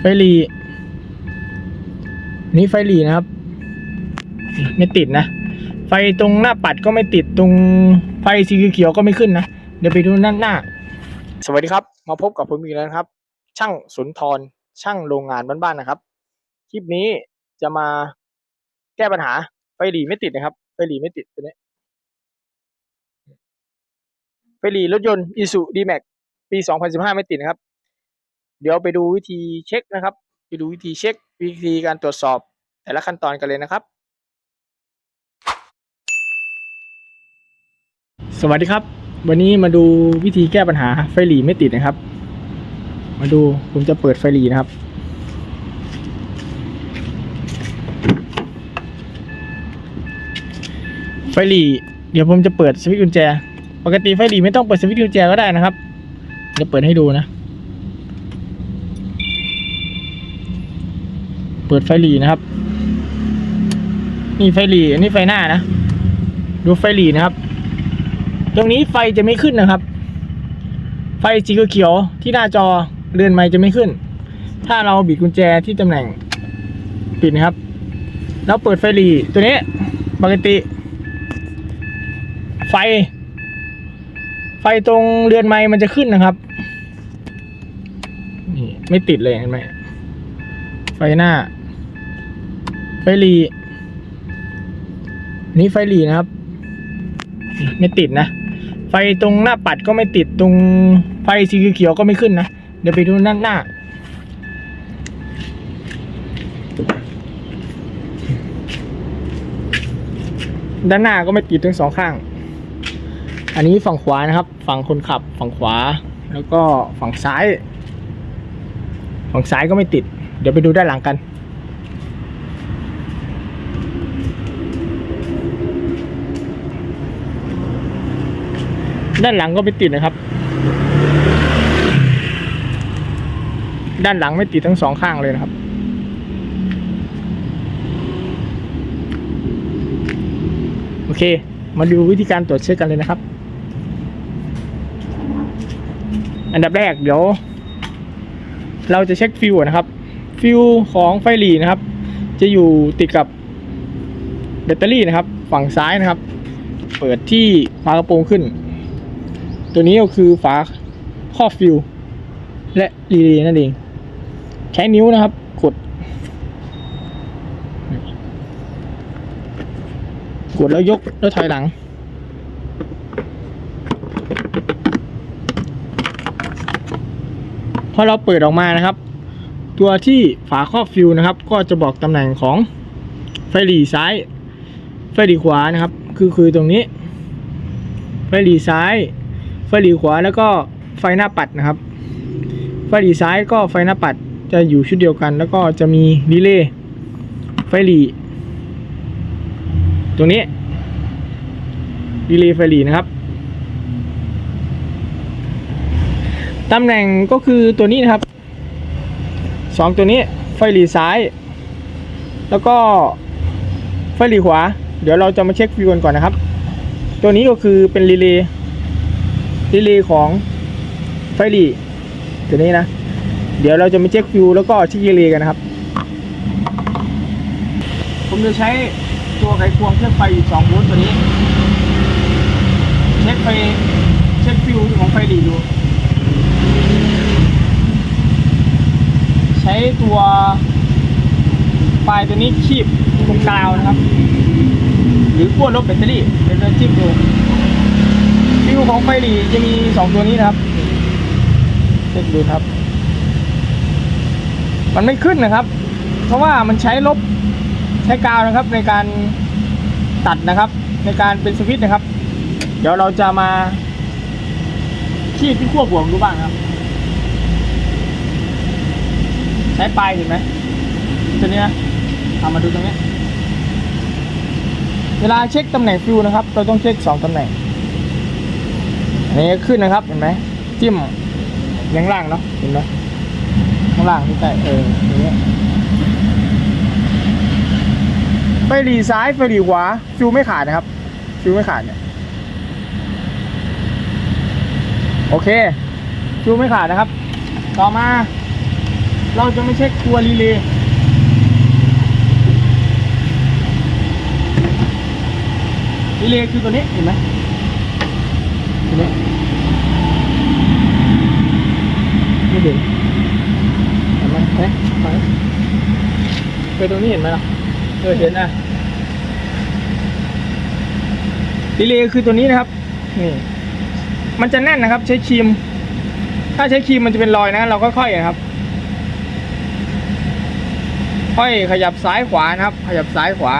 ไฟหลีนี่ไฟหลีนะครับ ไม่ติดนะ ไฟตรงหน้าปัดก็ไม่ติดตรงไฟสีเขียวก็ไม่ขึ้นนะ เดี๋ยวไปดูด้านหน้า สวัสดีครับ มาพบกับผมอีกแล้วครับ ช่างสุนทรช่างโรงงานบ้านๆนะครับ คลิปนี้จะมาแก้ปัญหาไฟหลีไม่ติดนะครับ ไฟหลีไม่ติดตัวนี้ไฟหลีรถยนต์ i s u d m a x ปี 2015 ไม่ติดนะครับ เดี๋ยวไปดูวิธีเช็คนะครับ ไปดูวิธีเช็ค วิธีการตรวจสอบ แต่ละขั้นตอนกันเลยนะครับ สวัสดีครับ วันนี้มาดูวิธีแก้ปัญหาไฟหลีไม่ติดนะครับ มาดูผมจะเปิดไฟหลีนะครับ ไฟหลีเดี๋ยวผมจะเปิดสวิตช์กุญแจ ปกติไฟหลีไม่ต้องเปิดสวิตช์กุญแจก็ได้นะครับเดี๋ยวเปิดให้ดูนะ เปิดไฟหลีนะครับ นี่ไฟหลีอันนี้ไฟหน้านะ ดูไฟหลีนะครับ ตรงนี้ไฟจะไม่ขึ้นนะครับ ไฟสีเขียวที่หน้าจอเรือนไม้จะไม่ขึ้น ถ้าเราบิดกุญแจที่ตำแหน่งปิดนะครับ แล้วเปิดไฟหลีตัวนี้ปกติ ไฟ ไฟตรงเรือนไม้มันจะขึ้นนะครับนี่ไม่ติดเลยเห็นไหมไฟหน้า ไฟหลีนี่ไฟหลีนะครับ ไม่ติดนะ ไฟตรงหน้าปัดก็ไม่ติดตรงไฟสีเขียวก็ไม่ขึ้นนะ เดี๋ยวไปดูด้านหน้า ด้านหน้าก็ไม่ติดทั้งสองข้าง อันนี้ฝั่งขวานะครับ ฝั่งคนขับฝั่งขวา แล้วก็ฝั่งซ้าย ฝั่งซ้ายก็ไม่ติด เดี๋ยวไปดูด้านหลังกัน ด้านหลังก็ไม่ติดนะครับ ด้านหลังไม่ติดทั้งสองข้างเลยนะครับ โอเค มาดูวิธีการตรวจเช็คกันเลยนะครับ อันดับแรกเดี๋ยว เราจะเช็คฟิวนะครับ ฟิวของไฟหลีนะครับ จะอยู่ติดกับแบตเตอรี่นะครับ ฝั่งซ้ายนะครับ เปิดที่ฝากระโปรงขึ้น ตัวนี้ก็คือฝาครอบฟิวและรีเลย์นั่นเอง ใช้นิ้วนะครับ กด กดแล้วยกแล้วถอยหลัง พอเราเปิดออกมานะครับ ตัวที่ฝาครอบฟิวนะครับ ก็จะบอกตำแหน่งของไฟหลีซ้าย ไฟหลีขวานะครับ คือคือตรงนี้ ไฟหลีซ้าย ไฟหลีขวาแล้วก็ไฟหน้าปัดนะครับ ไฟหลีซ้ายก็ไฟหน้าปัดจะอยู่ชุดเดียวกัน แล้วก็จะมีรีเลย์ไฟหลีตรงนี้รีเลย์ไฟหลีนะครับตำแหน่งก็คือตัวนี้นะครับสองตัวนี้ไฟหลีซ้าย แล้วก็ไฟหลีขวา เดี๋ยวเราจะมาเช็คฟิวกันก่อนนะครับ ตัวนี้ก็คือเป็นรีเลย์ รีเลย์ของไฟหลีตัวนี้นะ เดี๋ยวเราจะมาเช็คฟิวแล้วก็เช็ครีเลย์กันนะครับ ผมจะใช้ตัวไขควงเช็คไฟอีก2โวลต์ตัวนี้ เช็คไฟเช็คฟิวของไฟหลีดู ใช้ตัวปลายตัวนี้คีบตรงกาวนะครับ หรือขั้วลบแบตเตอรี่เดี๋ยวเราจิ้มดู ฟิวของไฟหลีจะมีสองตัวนี้นะครับเช็คดูครับ มันไม่ขึ้นนะครับ เพราะว่ามันใช้ลบใช้กาวนะครับ ในการตัดนะครับ ในการเป็นสวิตช์นะครับ เดี๋ยวเราจะมาคีบที่ขั้วบวกดูบ้างครับ ใช้ปลายเห็นไหมตัวนี้นะเอามาดูตรงนี้ เวลาเช็คตำแหน่งฟิวนะครับ เราต้องเช็คสองตำแหน่ง อันนี้ขึ้นนะครับเห็นไหมจิ้มยังล่างเนาะเห็นไหมข้างล่างที่ใต้เอออย่างเงี้ยไฟหลีซ้ายไฟหลีขวาฟิวไม่ขาดนะครับฟิวไม่ขาดเนี่ยโอเคฟิวไม่ขาดนะครับ ต่อมา เราจะไม่เช็คตัวรีเลย์รีเลย์คือตัวนี้เห็นไหมตัวนี้ไม่ เห็นเห็นไหมเห็นไหมเคยตรงนี้เห็นไหมล่ะเออเห็นนะรีเลย์คือตัวนี้นะครับ นี่ มันจะแน่นนะครับ ใช้ครีม ถ้าใช้ครีมมันจะเป็นรอยนะ เราก็ค่อยนะครับ ค่อยขยับซ้ายขวานะครับ ขยับซ้ายขวา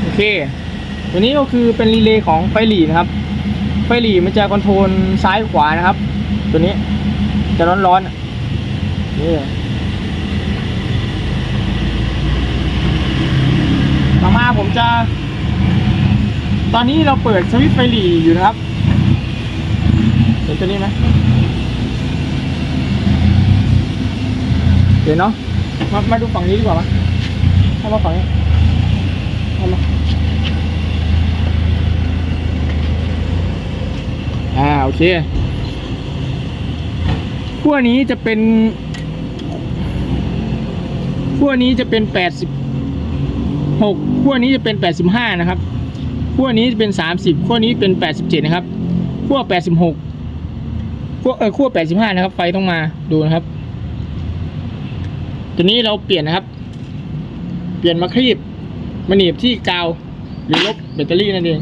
โอเค ตัวนี้ก็คือเป็นรีเลย์ของไฟหลีนะครับ ไฟหลีมันจะคอนโทรลซ้ายขวานะครับ ตัวนี้ จะร้อนๆอะนี่ต่อมาผมจะ ตอนนี้เราเปิดสวิตช์ไฟหลีอยู่นะครับ เห็นตัวนี้ไหมเห็นเนาะมามาดูฝั่งนี้ดีกว่ามั้ยเข้ามาฝั่งนี้เข้ามาอ่าโอเค ขั้วนี้จะเป็นขั้วนี้จะเป็นแปดสิบหกขั้วนี้จะเป็นแปดสิบห้านะครับขั้วนี้จะเป็นสามสิบขั้วนี้เป็นแปดสิบเจ็ดนะครับขั้วแปดสิบหกขั้วเออขั้วแปดสิบห้านะครับ ไฟต้องมาดูนะครับตัวนี้เราเปลี่ยนนะครับ เปลี่ยนมาครีบมาหนีบที่กาวหรือลบแบตเตอรี่นั่นเอง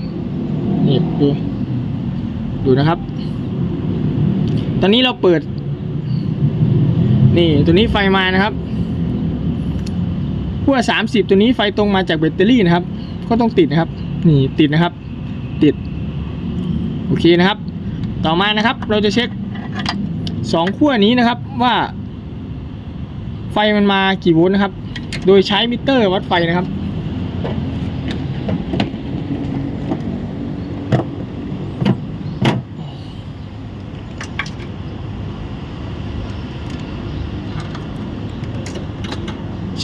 หนีบดูดูนะครับ ตอนนี้เราเปิด นี่ตัวนี้ไฟมานะครับขั้วสามสิบตัวนี้ไฟตรงมาจากแบตเตอรี่นะครับ ก็ต้องติดนะครับ นี่ติดนะครับ ติด โอเคนะครับ ต่อมานะครับ เราจะเช็คสองขั้วนี้นะครับว่า ไฟมันมากี่โวลต์นะครับ โดยใช้มิเตอร์วัดไฟนะครับ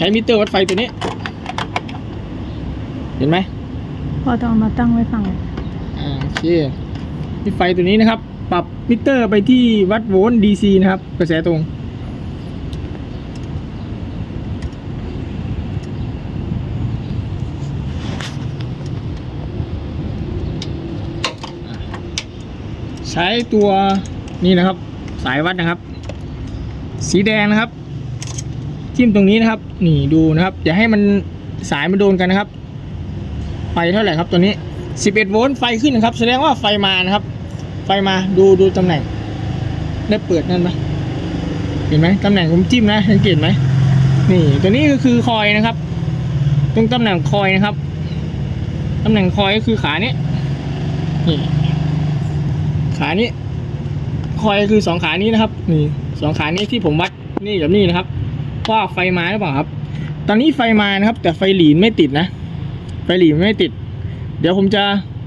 ช้มิเตอร์วัดไฟตัวนี้ เห็นไหมพอต้องเอามาตั้งไว้ฝั่งอ่าโอเคนี่ไฟตัวนี้นะครับ ปรับมิเตอร์ไปที่วัดโวลต์ DC นะครับ กระแสตรง ใช้ตัวนี้นะครับ สายวัดนะครับ สีแดงนะครับ จิ้มตรงนี้นะครับ นี่ดูนะครับอย่าให้มันสายมันโดนกันนะครับ ไฟเท่าไหร่ครับตัวนี้ 11 โวลต์ไฟขึ้นนะครับ แสดงว่าไฟมานะครับ ไฟมาดูดูตำแหน่ง ได้เปิดนั่นไหมเห็นไหมตำแหน่งผมจิ้มนะสังเกตไหมนี่ตัวนี้ก็คือคอยนะครับ ตรงตำแหน่งคอยนะครับตำแหน่งคอยก็คือขานี้นี่ขานี้คอยคือสองขานี้นะครับนี่สองขานี้ที่ผมวัดนี่กับนี่นะครับ ว่าไฟมาหรือเปล่าครับ ตอนนี้ไฟมานะครับ แต่ไฟหลีนไม่ติดนะ ไฟหลีนไม่ติด เดี๋ยวผมจะ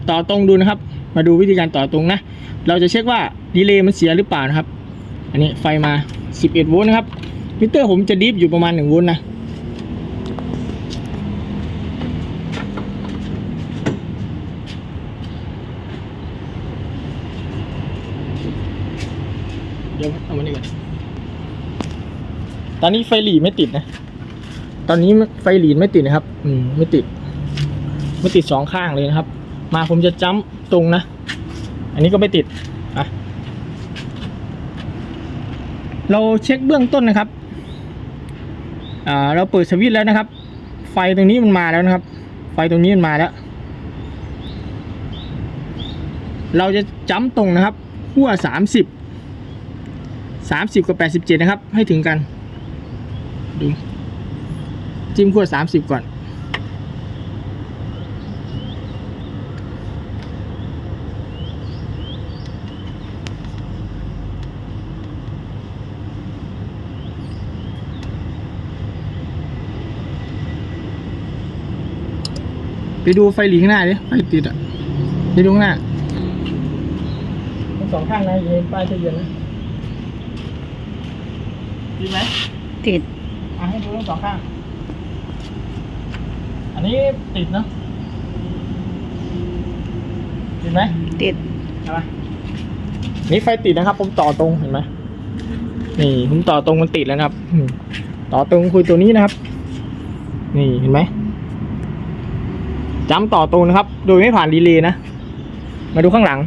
ต่อตรงดูนะครับ มาดูวิธีการต่อตรงนะ เราจะเช็คว่าดีเลย์มันเสียหรือเปล่านะครับ อันนี้ไฟมา 11 โวลต์นะครับ มิเตอร์ผมจะดิฟอยู่ประมาณ 1 โวลต์นะเดี๋ยวเอามานี่ก่อน ตอนนี้ไฟหลีไม่ติดนะ ตอนนี้ไฟหลีไม่ติดนะครับ อืมไม่ติด ไม่ติดสองข้างเลยนะครับ มาผมจะจ้ำตรงนะ อันนี้ก็ไม่ติดอะเราเช็คเบื้องต้นนะครับ อ่า เราเปิดสวิตช์แล้วนะครับ ไฟตรงนี้มันมาแล้วนะครับ ไฟตรงนี้มันมาแล้ว เราจะจ้ำตรงนะครับขั้วสามสิบสามสิบกับแปดสิบเจ็ดนะครับ ให้ถึงกัน ดู จิ้มขั้วสามสิบก่อน ไปดูไฟหลีข้างหน้าดิ ไฟติดอะ ไปดูข้างหน้าทั้งสองข้างนะอย่าเห็นป้ายทะเบียนนะดีไหมติด อะให้ดูทั้งสองข้าง อันนี้ติดเนาะติดไหมติดใช่ไหมนี่ไฟติดนะครับ ผมต่อตรงเห็นไหมนี่ผมต่อตรงมันติดแล้วนะครับอืมต่อตรงคุยตัวนี้นะครับ นี่เห็นไหมจำต่อตรงนะครับ โดยไม่ผ่านดีเลย์นะ มาดูข้างหลัง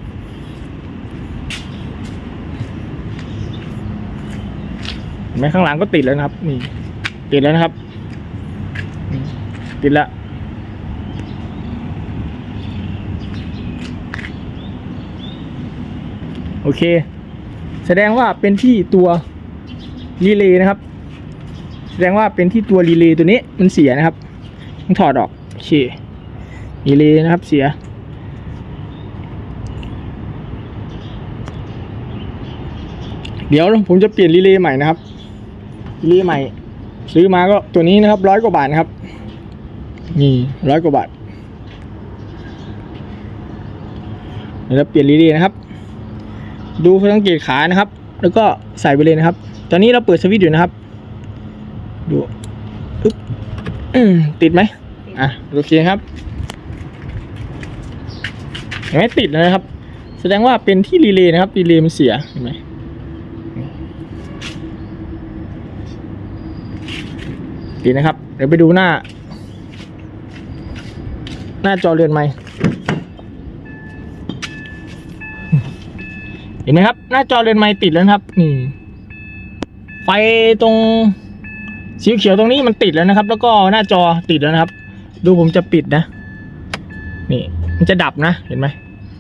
เห็นไหมข้างหลังก็ติดแล้วนะครับ นี่ ติดแล้วนะครับ ติดแล้วโอเค แสดงว่าเป็นที่ตัวรีเลย์นะครับ แสดงว่าเป็นที่ตัวรีเลย์ตัวนี้มันเสียนะครับต้องถอดออกโอเครีเลย์นะครับเสีย เดี๋ยวผมจะเปลี่ยนรีเลย์ใหม่นะครับรีเลย์ใหม่ ซื้อมาก็ตัวนี้นะครับร้อยกว่าบาทนะครับ นี่ร้อยกว่าบาทเดี๋ยวเปลี่ยนรีเล่นะครับ ดูสังเกตขานะครับ แล้วก็ใส่ไปเลยนะครับ ตอนนี้เราเปิดสวิตช์อยู่นะครับ ดูอึ๊บติดไหมอะโอเคครับเห็นไหมติดแล้วนะครับ แสดงว่าเป็นที่รีเลย์นะครับรีเลย์มันเสียเห็นไหม ดีนะครับ เดี๋ยวไปดูหน้า หน้าจอเรือนไม้เห็นไหมครับ หน้าจอเรือนไม้ติดแล้วครับ นี่ ไฟตรงสีเขียวตรงนี้มันติดแล้วนะครับ แล้วก็หน้าจอติดแล้วนะครับ ดูผมจะปิดนะ นี่ มันจะดับนะ เห็นไหม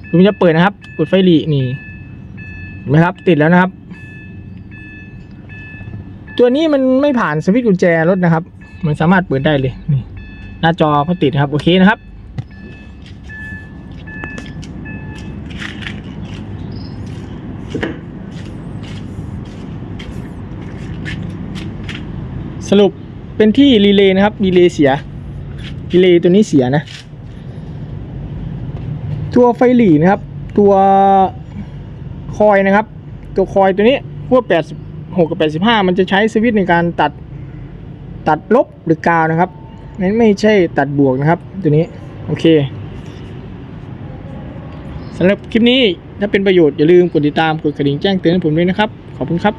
ดูมันจะเปิดนะครับกดไฟหลีนี่เห็นไหมครับ ติดแล้วนะครับ ตัวนี้มันไม่ผ่านสวิตช์กุญแจรถนะครับ มันสามารถเปิดได้เลยนี่หน้าจอเขาติดครับโอเคนะครับ สรุปเป็นที่รีเลย์นะครับรีเลย์เสียรีเลย์ตัวนี้เสียนะตัวไฟหลีนะครับ ตัวคอยนะครับ ตัวคอยตัวนี้พวก 6กับ 85 มันจะใช้สวิตช์ในการตัดตัดลบหรือกาวนะครับนั้นไม่ใช่ตัดบวกนะครับ ตัวนี้ โอเคสำหรับคลิปนี้ถ้าเป็นประโยชน์อย่าลืมกดติดตามกดกระดิ่งแจ้งเตือนให้ผมด้วยนะครับ ขอบคุณครับ